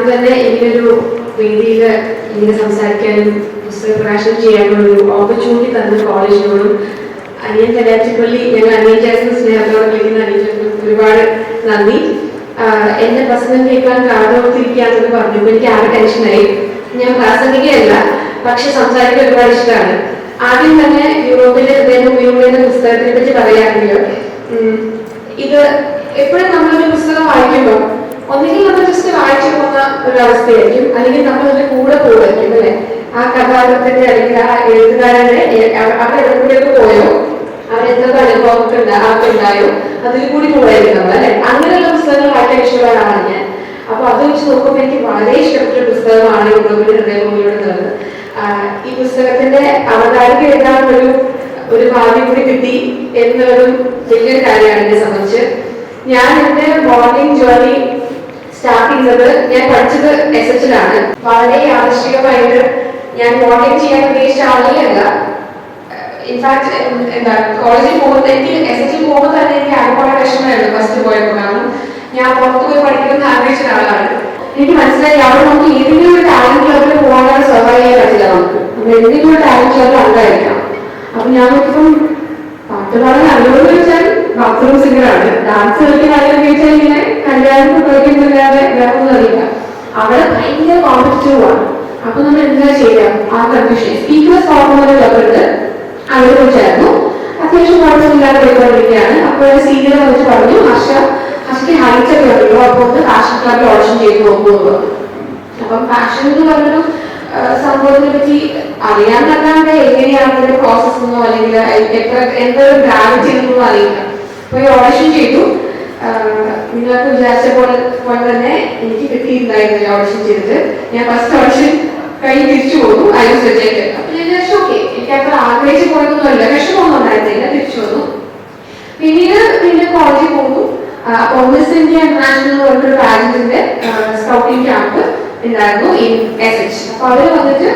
ആദ്യം തന്നെ ഇങ്ങനൊരു വേദിയിൽ ഇങ്ങനെ സംസാരിക്കാനും പുസ്തക പ്രകാശനം ചെയ്യാനുള്ള ഒരു ഓപ്പർച്യൂണിറ്റി തന്ന കോളേജിനോടും അനിയൻ കലാറ്റിപ്പള്ളി ഞങ്ങൾ അനിയൻ ജാസിന് സ്നേഹത്തോടെ വിളിക്കുന്ന അനിയൻ ഒരുപാട് നന്ദി. എന്റെ പ്രസംഗം കേൾക്കാൻ കാതോർത്തിരിക്കാന്ന് പറഞ്ഞു എനിക്ക് ആകെ ടെൻഷനായി ഞാൻ പ്രാസംഗികയല്ല പക്ഷെ സംസാരിക്കാൻ ഒരുപാട് ഇഷ്ടമാണ്. ആദ്യം തന്നെ യൂറോപ്പിലെ ഹൃദയം ഉപയോഗിക്കുന്ന പുസ്തകത്തിനെ പറ്റി ഉം, ഇത് എപ്പോഴും നമ്മളൊരു പുസ്തകം വായിക്കുമ്പോൾ ഒന്നുകിൽ പോകുന്ന ഒരു അവസ്ഥയായിരിക്കും അല്ലെങ്കിൽ നമ്മൾ അതിന്റെ കൂടെ പോകുമായിരിക്കും അല്ലെ? ആ കഥാകൃത്തിന്റെ അല്ലെങ്കിൽ ആ എഴുത്തുകാരന്റെ അവരുടെ അവ- പോയോ? അവരെന്തൊക്കെ അനുഭവമൊക്കെ ഉണ്ടായോ? അതിൽ കൂടി പോയായിരിക്കും നമ്മൾ അല്ലെ? അങ്ങനെയുള്ള പുസ്തകങ്ങൾ വളരെ ആളാണ് ഞാൻ. അപ്പൊ അത് വെച്ച് നോക്കുമ്പോൾ എനിക്ക് വളരെ ഇഷ്ടപ്പെട്ട പുസ്തകമാണ് ഉടമ്പിന്റെ ഹൃദയഭൂമിയോട് തന്നത് ഈ പുസ്തകത്തിന്റെ അവതാരിക എഴുതാനൊരു ഒരു ഭാഗ്യം കൂടി കിട്ടി എന്നൊരു വലിയൊരു കാര്യമാണ് എന്നെ സംബന്ധിച്ച്. ഞാൻ എന്റെ മോർണിംഗ് ജേർണി സ്റ്റാർട്ട് ചെയ്യുന്നത് ഞാൻ പഠിച്ചത് എസ് എച്ചിലാണ് വളരെ യാദൃശ്ചികമായിട്ട് ഞാൻ കോട്ടയം ചെയ്യാൻ ഉദ്ദേശിച്ച ആളുകളല്ല ഇൻഫാക്ട് എന്താ കോളേജിൽ പോകുന്ന എനിക്ക് എസ് എച്ച് പോകുമ്പോൾ തന്നെ എനിക്ക് ആകെപ്പാടെ വിഷമമായിരുന്നു ഫസ്റ്റ് പോയപ്പോൾ കാരണം ഞാൻ പുറത്ത് പോയി പഠിക്കുന്ന ആഗ്രഹിച്ച ഒരാളാണ്. എനിക്ക് മനസ്സിലായി അവിടെ നമുക്ക് ഏതെങ്കിലും ഒരു ടാലന്റ് ക്ലബിൽ പോകാനുള്ള സ്വാഭാവിക പറ്റില്ല നമുക്ക്. എന്തെങ്കിലും ഒരു ടാലന്റ് ക്ലബിൽ ഉണ്ടായിരിക്കാം അപ്പൊ ഞാൻ നോക്കിയപ്പം പാട്ട് പാടാൻ അറിയുമെന്ന് വെച്ചാൽ ബാത്റൂം സിംഗറാണ് ഡാൻസ് കളിക്കുന്ന അറിയാമെന്ന് ചോദിച്ചാൽ ഇങ്ങനെ കല്യാണം പോയിക്കൊണ്ടില്ലാതെ വേറെ അറിയില്ല. അവിടെ ഭയങ്കര കോമ്പറ്റീവ് ആണ്. അപ്പൊ നമ്മൾ എന്താ ചെയ്യാം ആ കൺഫ്യൂഷൻ സ്പീക്കേഴ്സ് ഫോർമുല ക്ലബുണ്ട് അവരെ കുറിച്ചായിരുന്നു അത്യാവശ്യം കുഴപ്പമില്ലാതെ പോയിക്കൊണ്ടിരിക്കുകയാണ്. അപ്പോൾ സീനിയർ വന്നിട്ട് പറഞ്ഞു ഹർഷ ഹർഷയ്ക്ക് ഹൈറ്റ് ഒക്കെ ഉള്ളൂ അപ്പോൾ ഒന്ന് ഫാഷൻ ക്ലബിൽ ഓഡിഷൻ ചെയ്ത് നോക്കൂ എന്ന് പറഞ്ഞു. അപ്പം ഫാഷൻ എന്ന് പറഞ്ഞൊരു സംഭവത്തെ പറ്റി തന്നെ എങ്ങനെയാണ് അതിന്റെ പ്രോസസ് എന്നോ അല്ലെങ്കിൽ എത്ര എന്തൊരു ഗ്രാവിറ്റി എന്നൊന്നും അറിയില്ല. ഈ ഓഡിഷൻ ചെയ്തു. നിങ്ങൾക്ക് വിചാരിച്ച പോലെ പോലെ തന്നെ എനിക്ക് കിട്ടിയിട്ടുണ്ടായിരുന്നില്ല ഓഡിഷൻ ചെയ്തിട്ട്. ഞാൻ ഫസ്റ്റ് ഓഡിഷൻ കഴിഞ്ഞ് തിരിച്ചു പോന്നു ഐ റിജക്റ്റഡ് അപ്പൊ ഞാൻ വിചാരിച്ചു ഓക്കെ എനിക്ക് അത്ര ആഗ്രഹിച്ച് പോയതൊന്നുമല്ല വിഷമമൊന്നും ഉണ്ടായിരുന്നില്ല തിരിച്ചു വന്നു. പിന്നീട് പിന്നെ കോളേജിൽ പോകുന്നു അപ്പൊ മിസ് ഇന്ത്യ ഇന്റർനാഷണൽ എന്ന് പറഞ്ഞൊരു പാരന്റിന്റെ സ്കൗട്ടിംഗ് ക്യാമ്പ് ഉണ്ടായിരുന്നു ഇൻ എസ് എച്ച് അപ്പൊ അവർ വന്നിട്ട്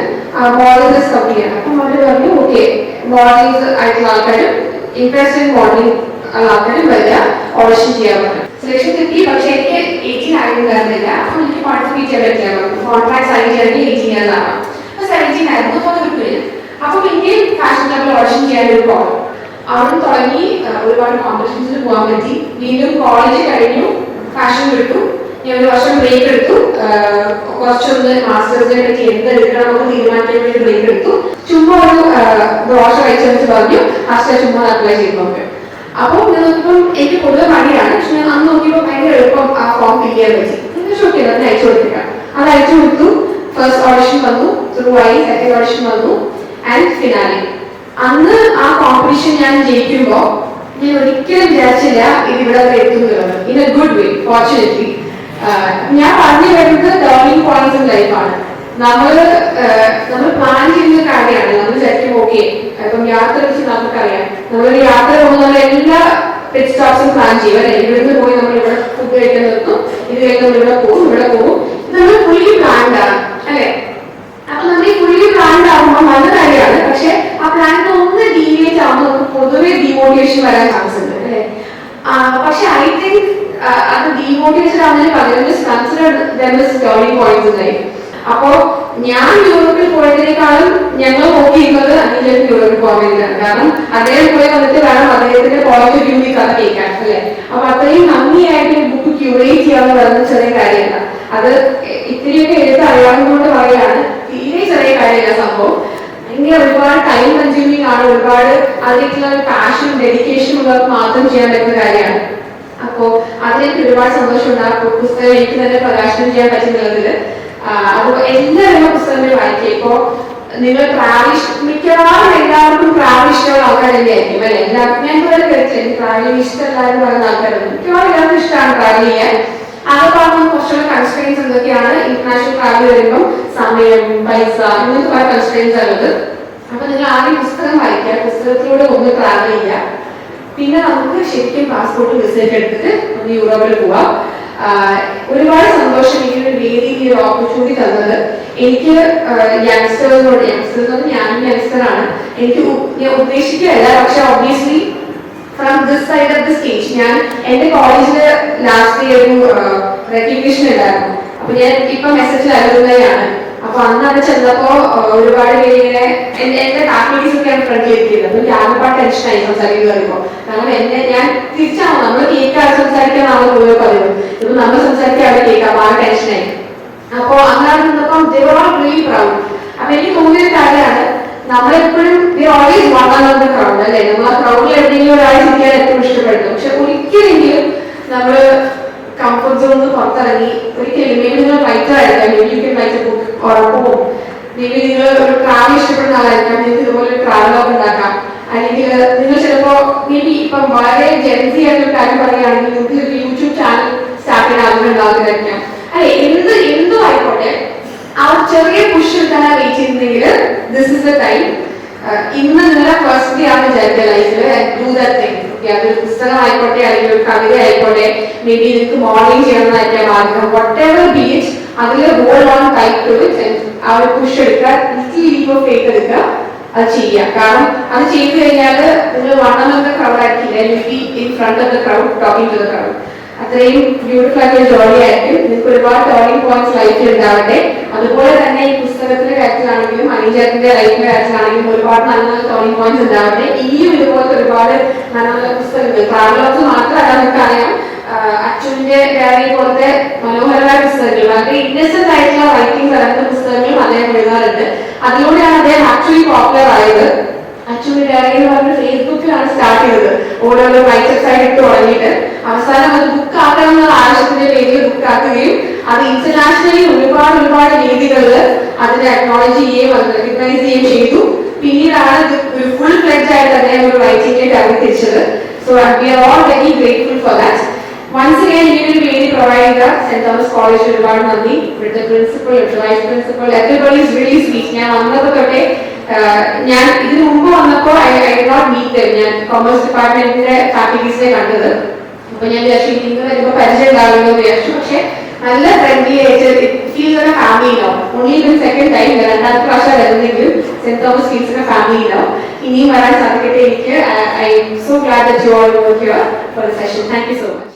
മോഡലിംഗ് സ്കൗട്ട് ചെയ്യണം അപ്പം അവർ പറഞ്ഞു ഓക്കെ മോഡലിംഗ് ആയിട്ടുള്ള ആൾക്കാരും ഇൻട്രസ്റ്റ് ഇൻ മോഡലിംഗ് ആൾക്കാരും വരിക ഓഡിഷൻ ചെയ്യാൻ പറ്റും. സെലക്ഷൻ കിട്ടി പക്ഷെ എനിക്ക് എയ്റ്റീൻ ആയിട്ടുണ്ടായിരുന്നില്ല അപ്പൊ എനിക്ക് പാർട്ടിസിപ്പേറ്റ് ചെയ്യാൻ പറ്റില്ല കോൺട്രാക്ട് സൈൻ ചെയ്യണമെങ്കിൽ എയ്റ്റീൻ ഇയേഴ്സ് ആവാം അപ്പൊ സെവന്റീൻ ആയിരുന്നു. അപ്പൊ കിട്ടില്ല അപ്പൊ എനിക്ക് ഫാഷൻ ക്ലബിൽ ഓഡിഷൻ ചെയ്യാൻ ഒരു കോൾ അവിടെ തുടങ്ങി ഒരുപാട് കോമ്പറ്റീഷൻസിൽ പോകാൻ പറ്റി. വീണ്ടും കോളേജ് കഴിഞ്ഞു. ഫാഷൻ എടുത്തു. ഞാൻ ഒരു വർഷം ബ്രേക്ക് എടുത്തു. കുറച്ചൊന്ന് മാസ്റ്റേഴ്സിനെ പറ്റി എന്ത് എടുക്കണം എന്ന് തീരുമാനിക്കാൻ വേണ്ടി ബ്രേക്ക് എടുത്തു. ചുമ്മാ ഒരു ദോശ കഴിച്ചു പറഞ്ഞു. ഹർഷ ചുമ്മാ അപ്ലൈ ചെയ്ത് നോക്കി. അപ്പോൾ ഞാൻ എനിക്ക് കൂടുതൽ മടിയാണ് പക്ഷെ ഞാൻ അന്ന് നോക്കിയപ്പോൾ ഭയങ്കര എളുപ്പം ആ ഫോം ഫില്ല് ചെയ്യാൻ എന്നിട്ട് ഷോക്ക് ചെയ്തു അതിന് അയച്ചു കൊടുത്തിട്ടാണ് അത് അയച്ചു കൊടുത്തു. ഫസ്റ്റ് ഓഡിഷൻ വന്നു. ത്രൂ ആയി സെക്കൻഡ് ഓഡിഷൻ വന്നു. ആൻഡ് ഫിനാലെ അന്ന് ആ കോമ്പറ്റീഷൻ ഞാൻ ജയിക്കുമ്പോൾ ഞാൻ ഒരിക്കലും വിചാരിച്ചില്ല ഇത് ഇവിടെ വരെ എത്തുന്നത് in a good way fortunately ഞാൻ പറഞ്ഞു വരുന്നത് ടേണിംഗ് പോയിന്റ്സ് ഇൻ ലൈഫാണ് നമ്മൾ നമ്മൾ പ്ലാൻ ചെയ്യുന്ന കാര്യമാണ്. നമ്മൾ വിചാരിക്കും ഓക്കെ ഇപ്പം യാത്ര വെച്ച് നമുക്കറിയാം. നമ്മളൊരു യാത്ര പോകുന്ന എല്ലാ പെറ്റ് സ്റ്റോപ്സും പ്ലാൻ ചെയ്യും. അല്ലെ? ഇവിടുന്ന് പോയി നമ്മൾ ഇവിടെ ഫുഡ് കഴിക്കാൻ നിർത്തും. ഇത് കഴിഞ്ഞ് നമ്മൾ ഇവിടെ പോകും ഇവിടെ പോകും. നമ്മൾ ഫുള്ളി പ്ലാൻഡ് ആണ്. അല്ലെ? അപ്പൊ നമ്മൾ ഈ ഫുള്ളി പ്ലാൻഡ് നല്ല കാര്യമാണ്. പക്ഷെ ആ പ്ലാനിന് ഒന്ന് ഡീലേറ്റ് ആകുമ്പോൾ നമുക്ക് പൊതുവെ ഡിമോട്ടിവേഷൻ വരാൻ ചാൻസ് ഉണ്ട്. അല്ലെ? പക്ഷെ ഐ തിങ്ക് അത് ഡിമോട്ടിവേഷൻ ആവുന്നതിന് പകരം കൺസിഡർ ടേണിംഗ് പോയിന്റ്സ് ലൈഫ് അപ്പോ ഞാൻ യൂറോപ്പിൽ പോയതിനേക്കാളും ഞങ്ങൾ നോക്കിയിരുന്നത് അനിലേക്ക് യൂറോപ്പിൽ പോകാൻ കാരണം അദ്ദേഹം പോയി വന്നിട്ട് വേണം അദ്ദേഹത്തിന്റെ പോയിന്റ് ഓഫ് വ്യൂ കഥ കേൾക്കാൻ അല്ലെ? അപ്പൊ അത്രയും നന്ദിയായിട്ട് ബുക്ക് ക്യൂറേറ്റ് ചെയ്യാന്ന് പറയുന്നത് ചെറിയ കാര്യമല്ല. അത് ഇത്തിരിയൊക്കെ എടുത്ത് അറിയാവുന്നതുകൊണ്ട് പറയാണ് തീരെ ചെറിയ കാര്യമല്ല സംഭവം. ഭയങ്കര ഒരുപാട് ടൈം കൺസ്യൂമിങ് ആണ്. ഒരുപാട് അതിലേക്കുള്ള പാഷൻ ഡെഡിക്കേഷൻ ഉള്ളവർക്ക് മാത്രം ചെയ്യാൻ പറ്റുന്ന കാര്യമാണ്. അപ്പോ അതിലേക്ക് ഒരുപാട് സന്തോഷമുണ്ട്. ആ പുസ്തകം എനിക്ക് തന്നെ പ്രകാശനം ചെയ്യാൻ പറ്റുന്നതിൽ അത് എല്ലാവരും പുസ്തകങ്ങൾ വായിക്കുക നിങ്ങൾ ട്രാവൽ മിക്കവാറും എല്ലാവർക്കും ട്രാവൽ ഇഷ്ടമുള്ള ആൾക്കാരല്ലേ ആയിരിക്കും അല്ലെ? എല്ലാവർക്കും ഞാൻ ഇതുവരെ കഴിച്ചു ട്രാവലിംഗ് ഇഷ്ടമല്ലാതെ പറയുന്ന ആൾക്കാരുണ്ട്. മിക്കവാറും എല്ലാവർക്കും ഇഷ്ടമാണ് ട്രാവൽ ചെയ്യാൻ. അതൊക്കെ കുറച്ചുള്ള കൺസ്ട്രെയിൻസ് എന്തൊക്കെയാണ്? ഇന്റർനാഷണൽ ട്രാവൽ വരുമ്പോൾ സമയം പൈസ ഇങ്ങനത്തെ കുറെ കൺസ്ട്രെയിൻസ് ആണ് അപ്പൊ നിങ്ങൾ ആദ്യം പുസ്തകം വായിക്കുക പുസ്തകത്തിലൂടെ ഒന്ന് ട്രാവൽ ചെയ്യുക. പിന്നെ നമുക്ക് ശരിക്കും പാസ്പോർട്ട് വിസയൊക്കെ എടുത്തിട്ട് ഒന്ന് യൂറോപ്പിൽ പോവാം. ഒരുപാട് സന്തോഷം ഈ ഒരു വേദി ഈ ഒരു ഓപ്പർച്യൂണിറ്റി തന്നത്. എനിക്ക് യങ്സ്റ്റേഴ്സിനോട് യങ്സ്റ്റേഴ്സ് ഞാനും യങ്സ്റ്റർ ആണ് എനിക്ക് ഞാൻ ഉദ്ദേശിക്കുകയല്ല പക്ഷെ obviously from this side of the stage ഞാൻ എന്റെ കോളേജിൽ ലാസ്റ്റ് ഒരു റെക്കഗ്നീഷൻ ഉണ്ടായിരുന്നു. അപ്പൊ ഞാൻ ഇപ്പൊ മെസ്സേജിൽ അറിയുന്നതാണ് അപ്പൊ അന്ന് അവിടെ ചെന്നപ്പോ ഒരുപാട് പേര് എന്റെ എന്റെ ഒക്കെയാണ് ഫ്രണ്ട് ഇരിക്കുന്നത് അപ്പൊ ഞാൻ ഒരുപാട് ടെൻഷനായി സംസാരിക്കുന്നത് പറയുമ്പോ. കാരണം എന്നെ ഞാൻ തിരിച്ചാണ്? നമ്മൾ കേൾക്കാതെ സംസാരിക്കാൻ നമ്മൾ പോയോ പറയുന്നു ഇപ്പൊ നമ്മൾ സംസാരിക്കാൻ അവിടെ കേൾക്കാം ആ ടെൻഷനായി അപ്പോ അങ്ങനെ നിന്നപ്പോ റിയലി പ്രൗഡ് അപ്പൊ എനിക്ക് തോന്നിയൊരു കാര്യമാണ് നമ്മളെപ്പോഴും ഓൾവേസ് വൺ ക്രൗഡ് അല്ലെ? നമ്മൾ ആ ക്രൗഡിൽ എവിടെയെങ്കിലും ഒരാൾ ഇരിക്കാൻ ഏറ്റവും ഇഷ്ടപ്പെടുന്നു. പക്ഷെ ഒരിക്കലെങ്കിലും നമ്മൾ കംഫർട്ട് സോണിൽ പുറത്തിറങ്ങി ഒരിക്കലും നിങ്ങൾ റൈറ്റർ ആയിരിക്കാം ബുക്ക് ഉറപ്പവും മേബി നിങ്ങൾ ഒരു ട്രാവൽ ഇഷ്ടപ്പെടുന്ന ആളായിരിക്കാം. നിങ്ങൾക്ക് ഇതുപോലെ ട്രാവലോഗ് ഉണ്ടാക്കാം. അല്ലെങ്കിൽ നിങ്ങൾ ചിലപ്പോ മേബി ഇപ്പം വളരെ ജെൻസി ആയിട്ടുള്ള കാര്യം പറയുകയാണെങ്കിൽ നിങ്ങൾക്ക് യൂട്യൂബ് ചാനൽ സ്റ്റാർട്ട് ചെയ്യാൻ ആഗ്രഹം ഉണ്ടാകുന്നതായിരിക്കാം അല്ലെ എന്ത് എന്തും ആയിക്കോട്ടെ. ആ ചെറിയ പുഷ് കിട്ടാൻ വെയിറ്റ് ചെയ്യുന്നെങ്കിൽ ദിസ് ഇസ് ദ ടൈം ഇന്ന് നിങ്ങളെ ഫസ്റ്റ് ഡേ ആണ് വിചാരിക്കുക ലൈഫിൽ ഡു ദാറ്റ് തിങ് അതൊരു പുസ്തകം ആയിക്കോട്ടെ അല്ലെങ്കിൽ ഒരു കവിത ആയിക്കോട്ടെ. മേ ബി നിങ്ങൾക്ക് മോഡലിംഗ് ചെയ്യണമെന്നായിരിക്കാം ആഗ്രഹം. വട്ട് എവർ ബീച്ച് അതിൽ hold on tight to it ആ ഒരു പുഷ് എടുക്കുക. ഇച്ചിരി ഓഫ് ഫേക്ക് എടുക്കുക. അത് ചെയ്യുക. കാരണം അത് ചെയ്തു കഴിഞ്ഞാൽ നിങ്ങൾ വൺ എന്ന crowd ആക്കില്ല be in front of the crowd talking to the crowd അത്രയും ബ്യൂട്ടിഫുൾ ആയിട്ടുള്ള ജോലി ആയിരിക്കും. നിങ്ങൾക്ക് ഒരുപാട് ടേണിംഗ് പോയിന്റ്സ് ലൈഫിൽ ഉണ്ടാവട്ടെ. അതുപോലെ തന്നെ ഈ പുസ്തകത്തിന്റെ കാര്യത്തിലാണെങ്കിലും അനീജത്തിന്റെ ലൈഫിന്റെ കാര്യത്തിലാണെങ്കിലും ഒരുപാട് നല്ല നല്ല ടേണിംഗ് പോയിന്റ്സ് ഉണ്ടാവട്ടെ. ഇനിയും ഇതുപോലത്തെ ഒരുപാട് നല്ല നല്ല പുസ്തകങ്ങൾ. ട്രാവലേഴ്സ് മാത്രമല്ല നമുക്കറിയാം അച്ഛന്റെ ഡയറി പോലത്തെ മനോഹരമായ പുസ്തകങ്ങൾ. വളരെ ഇന്നസെന്റ് ആയിട്ടുള്ള റൈറ്റിംഗ് അടങ്ങുന്ന പുസ്തകങ്ങളും അദ്ദേഹം എഴുതാറുണ്ട്. അതിലൂടെയാണ് അദ്ദേഹം ആക്ച്വലി പോപ്പുലർ ആയത്. അച്ഛന്റെ ഡയറി എന്ന് പറഞ്ഞ ഫേസ്ബുക്കിലാണ് സ്റ്റാർട്ട് ചെയ്തത്. ഓരോരോ റൈറ്റേഴ്സ് ആയിട്ട് ഇട്ട് തുടങ്ങിയിട്ട്. അവസാനം അത് ബുക്ക് ആക്കണമെന്ന ആവശ്യത്തിന്റെ പേരിൽ ബുക്ക് ആക്കുകയും അത് ഇന്റർനാഷണലി ഒരുപാട് ഒരുപാട് രീതികളിൽ അതിനെ അക്നോളജ് ചെയ്യുകയും അത് റെക്കഗ്നൈസ് ചെയ്യുകയും ചെയ്തു. പിന്നീടാണ് ഇത് ഒരു ഫുൾ ഫ്ലെഡ്ജ് ആയിട്ട് അദ്ദേഹം ഒരു റൈറ്റിംഗിലേക്ക് ഇറങ്ങി തിരിച്ചത്. So we are all very grateful for that once again ഈ ഒരു വേദി പ്രൊവൈഡ് ചെയ്ത സെന്റ് തോമസ് കോളേജ് ഒരുപാട് നന്ദി ഇവിടുത്തെ principal vice principal everybody is really sweet ഞാൻ വന്നപ്പോൾ തൊട്ടേ ഞാൻ ഇതിനു മുമ്പ് വന്നപ്പോൾ ഐ ഐ നോട്ട് മീറ്റ് ഞാൻ കോമേഴ്സ് ഡിപ്പാർട്ട്മെന്റിന്റെ ഫാക്കൽറ്റീസിനെ കണ്ടത്. അപ്പൊ ഞാൻ വിചാരിച്ചു ഇന്ന് വരുമ്പോൾ പരിചയം ഉണ്ടാവുമെന്ന് വിചാരിച്ചു. പക്ഷെ നല്ല ഫ്രണ്ട്ലി ആയിട്ട് ഫീൽസ് ഒരു ഓൺലി ഇതിന് സെക്കൻഡ് ടൈം രണ്ടാമത്തെ പ്രാവശ്യം വരുന്നെങ്കിലും സെന്റ് തോമസ് ഫീൽസിന്റെ ഫാമിലി ഇനിയും വരാൻ സാധിക്കട്ടെ എനിക്ക്. I am so glad work your for session thank you so much